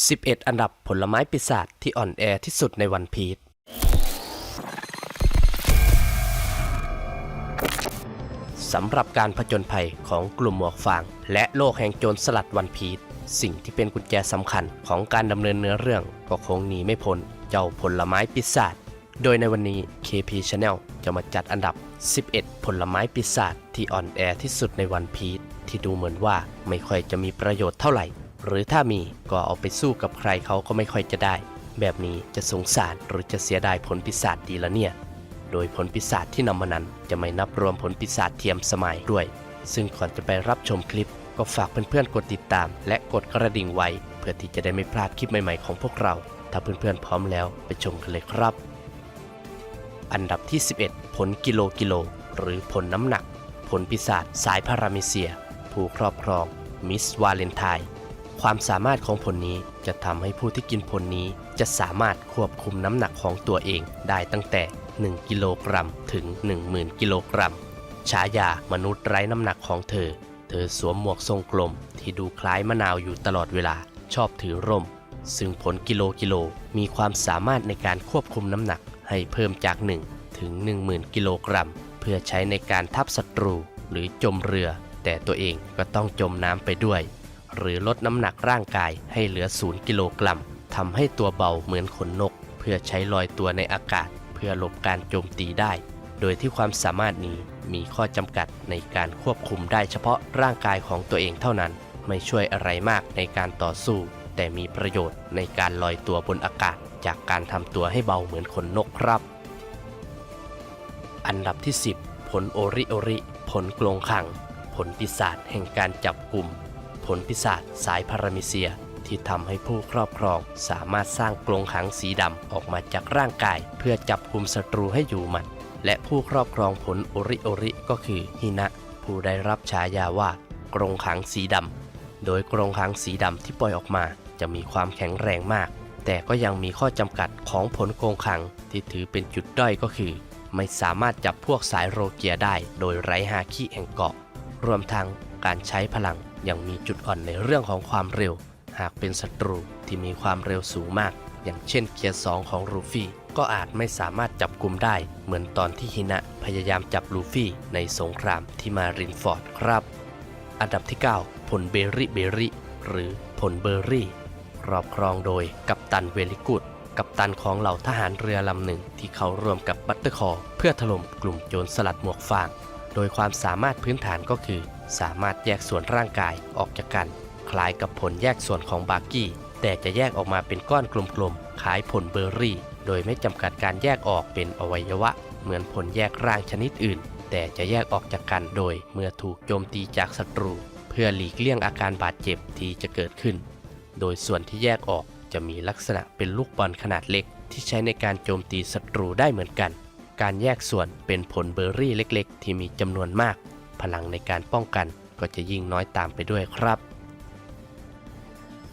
11 อันดับผลไม้ปีศาจที่อ่อนแอที่สุดในวันพีชสำหรับการผจญภัยของกลุ่มหมวกฟาง และโลกแห่งโจรสลัดวันพีชสิ่งที่เป็นกุญแจสำคัญของการดำเนินเนื้อเรื่อง ก็คงหนีไม่พ้นเจ้าผลไม้ปีศาจโดยในวันนี้ KP Channel จะมาจัดอันดับ 11 ผลไม้ปีศาจที่อ่อนแอที่สุดในวันพีชที่ดูเหมือนว่าไม่ค่อยจะมีประโยชน์เท่าไหร่ หรือถ้ามีก็เอาไปสู้กับใครเขาก็ไม่ค่อยจะได้ แบบนี้จะสงสารหรือจะเสียดายผลปีศาจดีละเนี่ย โดยผลปีศาจที่นำมานั้นจะไม่นับรวมผลปีศาจเทียมสมัยด้วย ซึ่งก่อนจะไปรับชมคลิป ก็ฝากเพื่อนๆกดติดตาม และกดกระดิ่งไว้ เพื่อที่จะได้ไม่พลาดคลิปใหม่ๆของพวกเรา ถ้าเพื่อนๆพร้อมแล้วไปชมกันเลยครับ อันดับที่ 11 ผลกิโลกิโล หรือผลน้ำหนัก ผลปีศาจสายพารามิเซีย ผู้ครอบครองมิสวาเลนไทน์ ความสามารถของผลนี้จะทำให้ผู้ที่กินผลนี้ จะสามารถควบคุมน้ำหนักของตัวเองได้ตั้งแต่ 1 กิโลกรัมถึง 10,000 กิโลกรัม ฉายามนุษย์ไร้น้ำหนักของเธอ เธอสวมหมวกทรงกลม ที่ดูคล้ายมะนาวอยู่ตลอดเวลา ชอบถือร่ม ซึ่งผลกิโลกิโลมีความสามารถในการควบคุมน้ำหนักให้เพิ่มจาก 1 ถึง 10,000 กิโลกรัม เพื่อใช้ในการทับศัตรูหรือจมเรือ แต่ตัวเองก็ต้องจมน้ำไปด้วย หรือลดน้ำหนักร่างกายให้เหลือ 0 กิโลกรัมทำให้ตัวเบาเหมือนขนนก เพื่อใช้ลอยตัวในอากาศ เพื่อหลบการโจมตีได้ โดยที่ความสามารถนี้มีข้อจำกัดในการควบคุมได้เฉพาะร่างกายของตัวเองเท่านั้น ไม่ช่วยอะไรมากในการต่อสู้ แต่มีประโยชน์ในการลอยตัวบนอากาศ จากการทำตัวให้เบาเหมือนขนนกครับ อันดับที่ 10 ผลโอริโอริ ผลกลงขัง ผลปีศาจแห่งการจับกลุ่ม ผลปีศาจสายพารามิเซีย ที่ทำให้ผู้ครอบครองสามารถสร้างกรงขังสีดำออกมาจากร่างกาย เพื่อจับกลุ่มศัตรูให้อยู่หมัด และผู้ครอบครองผลโอริโอริก็คือฮินะ ผู้ได้รับฉายาว่ากรงขังสีดำ โดยกรงขังสีดำที่ปล่อยออกมา จะมีความแข็งแรงมาก แต่ก็ยังมีข้อจำกัดของผลกรงขังที่ถือเป็นจุดด้อยก็คือ ไม่สามารถจับพวกสายโรเกียได้ โดยไร้ฮาคิแห่งเกาะ รวมทั้งการใช้พลัง ยังมีจุดอ่อนในเรื่องของความเร็ว หากเป็นศัตรูที่มีความเร็วสูงมาก อย่างเช่นเกียร์สองของลูฟี่ ก็อาจไม่สามารถจับกลุ่มได้ เหมือนตอนที่ฮินะพยายามจับลูฟี่ในสงครามที่มารินฟอร์ดครับ อันดับที่ 9 ผลเบริเบริหรือผลเบอร์รี่ครอบครองโดยกัปตันเวลิกุดกัปตันของเหล่าทหารเรือลำหนึ่งที่เขาร่วมกับบัตเตอร์คอร์เพื่อถล่มกลุ่มโจรสลัดหมวกฟาง โดยความสามารถพื้นฐานก็คือ สามารถแยกส่วนร่างกายออกจากกัน คล้ายกับผลแยกส่วนของบาร์กี้ แต่จะแยกออกมาเป็นก้อนกลมๆคล้ายผลเบอร์รี่ โดยไม่จำกัดการแยกออกเป็นอวัยวะ เหมือนผลแยกร่างชนิดอื่น แต่จะแยกออกจากกันโดยเมื่อถูกโจมตีจากศัตรู เพื่อหลีกเลี่ยงอาการบาดเจ็บที่จะเกิดขึ้น โดยส่วนที่แยกออกจะมีลักษณะเป็นลูกบอลขนาดเล็ก ที่ใช้ในการโจมตีศัตรูได้เหมือนกัน การแยกส่วนเป็นผลเบอร์รี่เล็กๆ ที่มีจำนวนมาก พลังในการป้องกันก็จะยิ่งน้อยตามไปด้วยครับ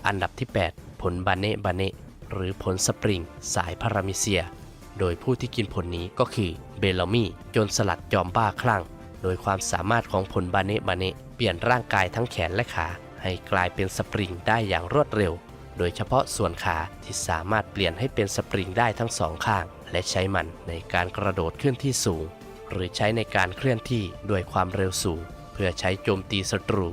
อันดับที่ 8 ผลบาเนบาเนหรือผลสปริง สายพารามิเซีย โดยผู้ที่กินผลนี้ก็คือเบลลามี่จนสลัดจอมบ้าคลั่ง โดยความสามารถของผลบาเนบาเนเปลี่ยนร่างกายทั้งแขนและขา ให้กลายเป็นสปริงได้อย่างรวดเร็ว โดยเฉพาะส่วนขาที่สามารถเปลี่ยนให้เป็นสปริงได้ทั้งสองข้าง และใช้มันในการกระโดดขึ้นที่สูง หรือใช้ในการเคลื่อนที่ด้วยความเร็วสูง เพื่อใช้โจมตีศัตรู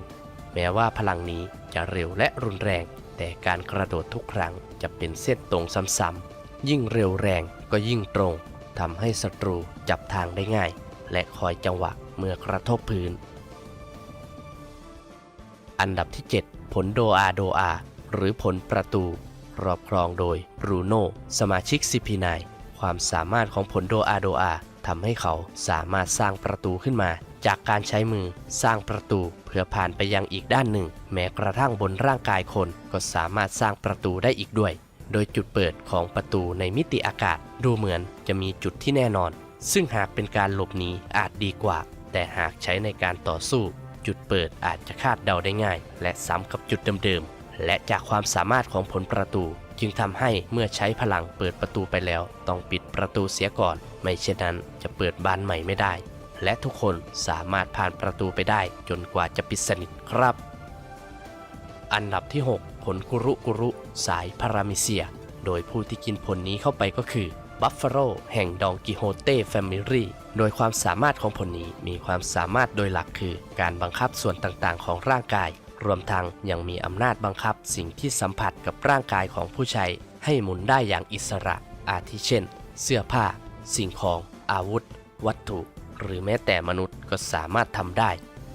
แม้ว่าพลังนี้จะเร็วและรุนแรง แต่การกระโดดทุกครั้งจะเป็นเส้นตรงซ้ำๆยิ่งเร็วแรงก็ยิ่งตรงทำให้ศัตรูจับทางได้ง่าย และคอยจังหวะเมื่อกระทบพื้น อันดับที่ 7 ผลโดอาโดอา หรือผลประตู รอบครองโดยบรูโน่สมาชิกซีพีนความสามารถของผลโดอาโดอาทำให้เขาสามารถสร้างประตูขึ้นมา จากการใช้มือสร้างประตูเพื่อผ่านไปยังอีกด้านหนึ่ง แม้กระทั่งบนร่างกายคนก็สามารถสร้างประตูได้อีกด้วย โดยจุดเปิดของประตูในมิติอากาศ ดูเหมือนจะมีจุดที่แน่นอน ซึ่งหากเป็นการหลบหนีอาจดีกว่า แต่หากใช้ในการต่อสู้ จุดเปิดอาจจะคาดเดาได้ง่าย และซ้ำกับจุดเดิมๆ และจากความสามารถของผลประตู จึงทำให้เมื่อใช้พลังเปิดประตูไปแล้ว ต้องปิดประตูเสียก่อน ไม่เช่นนั้นจะเปิดบานใหม่ไม่ได้ และทุกคนสามารถผ่านประตูไปได้จนกว่าจะปิดสนิทครับ อันดับที่ 6 ผลกุรุกุรุสายพารามิเซีย โดยผู้ที่กินผลนี้เข้าไปก็คือบัฟฟาโลแห่งดองกิโฮเต้แฟมิลี่โดยความสามารถของผลนี้มีความสามารถโดยหลักคือ การบังคับส่วนต่างๆ ของร่างกาย รวมทั้งยังมีอำนาจบังคับสิ่งที่สัมผัสกับร่างกายของผู้ใช้ ให้หมุนได้อย่างอิสระ อาทิเช่น เสื้อผ้า สิ่งของ อาวุธ วัตถุ หรือแม้แต่มนุษย์ก็สามารถทำได้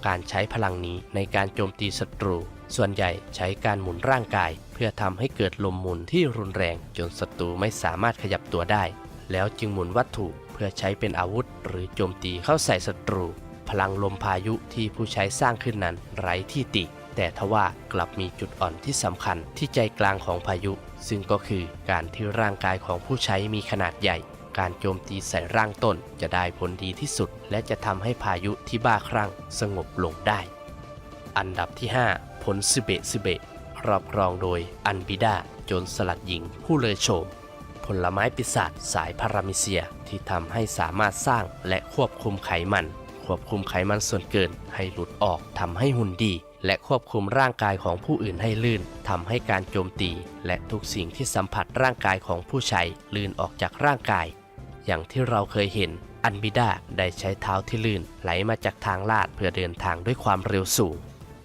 การใช้พลังนี้ในการโจมตีศัตรู ส่วนใหญ่ใช้การหมุนร่างกาย เพื่อทำให้เกิดลมหมุนที่รุนแรงจนศัตรูไม่สามารถขยับตัวได้ แล้วจึงหมุนวัตถุเพื่อใช้เป็นอาวุธ หรือโจมตีเข้าใส่ศัตรู พลังลมพายุที่ผู้ใช้สร้างขึ้นนั้นไร้ที่ติ แต่ทว่ากลับมีจุดอ่อนที่สำคัญที่ใจกลางของพายุ ซึ่งก็คือการที่ร่างกายของผู้ใช้มีขนาดใหญ่ การโจมตีใส่ร่างต้นจะได้ผลดีที่สุด และจะทำให้พายุที่บ้าคลั่งสงบลงได้ อันดับที่ 5 ผลซิเบะซิเบะครอบครองโดยอันบิดาโจรสลัดหญิงผู้เลยโฉมผลไม้ปีศาจสายพารามิเซียที่ทำให้สามารถสร้างและควบคุมไขมัน ควบคุมไขมันส่วนเกินให้หลุดออกทำให้หุ่นดี และควบคุมร่างกายของผู้อื่นให้ลื่นทำให้การโจมตี และทุกสิ่งที่สัมผัสร่างกายของผู้ใช้ลื่นออกจากร่างกาย อย่างที่เราเคยเห็นอันบิดาได้ใช้เท้าที่ลื่น ไหลมาจากทางลาดเพื่อเดินทางด้วยความเร็วสูง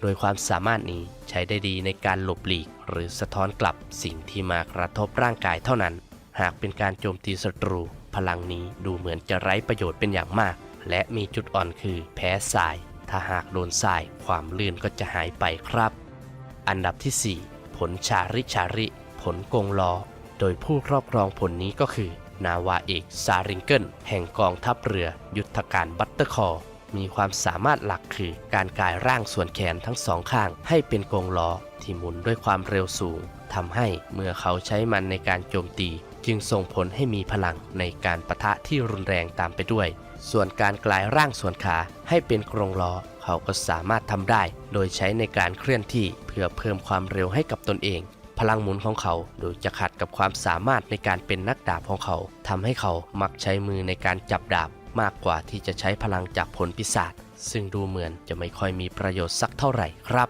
โดยความสามารถนี้ใช้ได้ดีในการหลบหลีก หรือสะท้อนกลับสิ่งที่มากระทบร่างกายเท่านั้น หากเป็นการโจมตีศัตรู พลังนี้ดูเหมือนจะไร้ประโยชน์เป็นอย่างมาก และมีจุดอ่อนคือแพ้ทราย ถ้าหากโดนทรายความลื่นก็จะหายไปครับ อันดับที่ 4 ผลชาริชาริ ผลกงล้อ โดยผู้ครอบครองผลนี้ก็คือ นาวาเอกซาริงเกิลแห่งกองทัพเรือยุทธการบัตเตอร์คอร์มีความสามารถหลักคือการกายร่างส่วนแขนทั้งสองข้างให้เป็นกงล้อที่หมุนด้วยความเร็วสูงทำให้เมื่อเขาใช้มันในการโจมตี จึงส่งผลให้มีพลังในการประทะที่รุนแรงตามไปด้วย ส่วนการกลายร่างส่วนขาให้เป็นกรงล้อเขาก็สามารถทำได้ โดยใช้ในการเคลื่อนที่เพื่อเพิ่มความเร็วให้กับตนเอง พลังหมุนของเขาดูจะขัดกับความสามารถในการเป็นนักดาบของเขาทำให้เขามักใช้มือในการจับดาบ มากกว่าที่จะใช้พลังจากผลปีศาจซึ่งดูเหมือนจะไม่ค่อยมีประโยชน์สักเท่าไหร่ครับ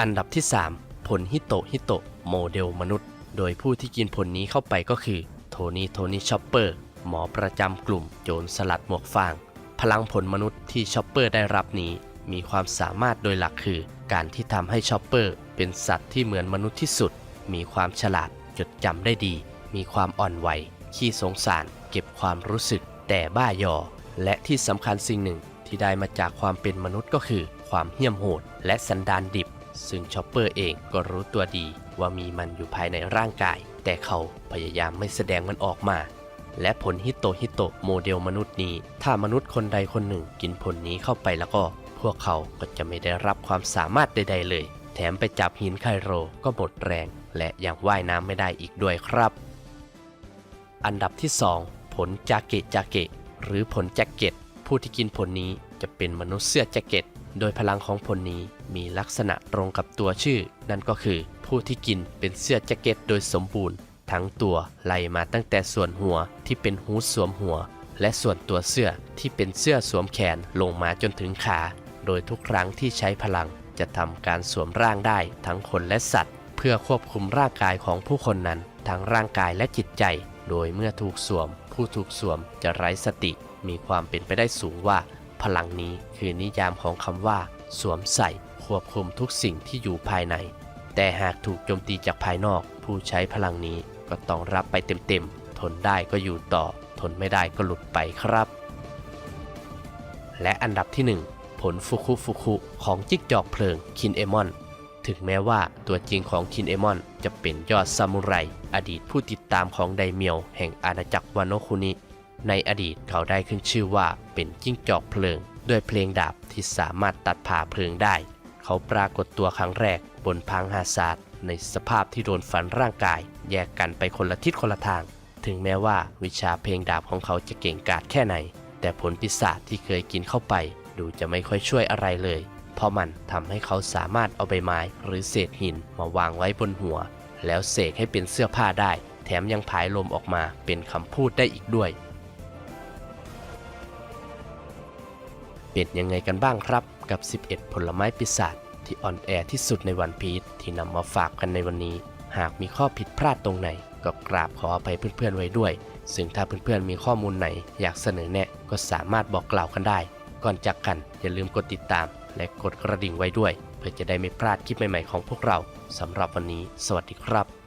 อันดับที่ 3 ผลฮิโตฮิโตโมเดลมนุษย์ โดยผู้ที่กินผลนี้เข้าไปก็คือ โทนี่ โทนี่ ชอปเปอร์ หมอประจำกลุ่มโจรสลัดหมวกฟาง พลังผลมนุษย์ที่ชอปเปอร์ได้รับนี้ มีความสามารถโดยหลักคือ การที่ทำให้ชอปเปอร์ เป็นสัตว์ที่เหมือนมนุษย์ที่สุด มีความฉลาด จดจำได้ดี มีความอ่อนไหว ขี้สงสาร เก็บความรู้สึก แต่บ้ายอ และที่สำคัญสิ่งหนึ่งที่ได้มาจากความเป็นมนุษย์ก็คือ ความเหี้ยมโหด และสันดานดิบ ซึ่งชอปเปอร์เองก็รู้ตัวดีว่ามีมันอยู่ภายในร่างกาย แต่เขาพยายามไม่แสดงมันออกมา และผลฮิตโตฮิตโตโมเดลมนุษย์นี้ ถ้ามนุษย์คนใดคนหนึ่งกินผลนี้เข้าไปแล้วก็ พวกเขาก็จะไม่ได้รับความสามารถใด ๆ เลย แถมไปจับหินไคโรก็หมดแรง และยังว่ายน้ำไม่ได้อีกด้วยครับ อันดับที่ 2 ผลจาเกะจาเกะหรือผลแจ็คเก็ตผู้ที่กินผลนี้จะเป็นมนุษย์เสื้อแจ็คเก็ตโดยพลังของผลนี้มีลักษณะตรงกับตัวชื่อ นั่นก็คือ ผู้ที่กินเป็นเสื้อแจ็คเก็ตโดยสมบูรณ์ ทั้งตัวไล่มาตั้งแต่ส่วนหัวที่เป็นหูสวมหัว และส่วนตัวเสื้อที่เป็นเสื้อสวมแขนลงมาจนถึงขา โดยทุกครั้งที่ใช้พลังจะทำการสวมร่างได้ทั้งคนและสัตว์ เพื่อควบคุมร่างกายของผู้คนนั้น ทั้งร่างกายและจิตใจ โดยเมื่อถูกสวม ผู้ถูกสวมจะไร้สติ มีความเป็นไปได้สูงว่า พลังนี้คือนิยามของคำว่า สวมใส่ ควบคุมทุกสิ่งที่อยู่ภายใน แต่หากถูกโจมตีจากภายนอก ผู้ใช้พลังนี้ ก็ต้องรับไปเต็มๆ ทนได้ก็อยู่ต่อ ทนไม่ได้ก็หลุดไปครับ และอันดับที่ 1 ผลฟุคุฟุคุของจิกจอกเพลิงคินเอมอน ถึงแม้ว่าตัวจริงของคินเอมอน จะเป็นยอดซามูไร อดีตผู้ติดตามของไดเมียวแห่งอาณาจักรวานโนคุนิ ในอดีตเขาได้ขึ้นชื่อว่าเป็นจิ้งจอกเพลิง ด้วยเพลงดาบที่สามารถตัดผ่าเพลิงได้ เขาปรากฏตัวครั้งแรกบนพังฮาซาด ในสภาพที่โดนฟันร่างกาย แยกกันไปคนละทิศคนละทาง ถึงแม้ว่าวิชาเพลงดาบของเขาจะเก่งกาจแค่ไหน แต่ผลปีศาจที่เคยกินเข้าไป ดูจะไม่ค่อยช่วยอะไรเลย เพราะมันทำให้เขาสามารถเอาใบไม้ หรือเศษหินมาวางไว้บนหัว แล้วเสกให้เป็นเสื้อผ้าได้ แถมยังผายลมออกมาเป็นคำพูดได้อีกด้วยเป็นยังไงกันบ้างครับกับ 11 ผลไม้ปีศาจ ที่อ่อนแอที่สุดในวันพีชที่นำมาฝากกันในวันนี้ หากมีข้อผิดพลาดตรงไหน ก็กราบขออภัยเพื่อนๆไว้ด้วย ซึ่งถ้าเพื่อนๆมีข้อมูลไหน อยากเสนอแนะก็สามารถบอกกล่าวกันได้ ก่อนจากกันอย่าลืมกดติดตาม และกดกระดิ่งไว้ด้วย เพื่อจะได้ไม่พลาดคลิปใหม่ๆของพวกเราสำหรับวันนี้ สวัสดีครับ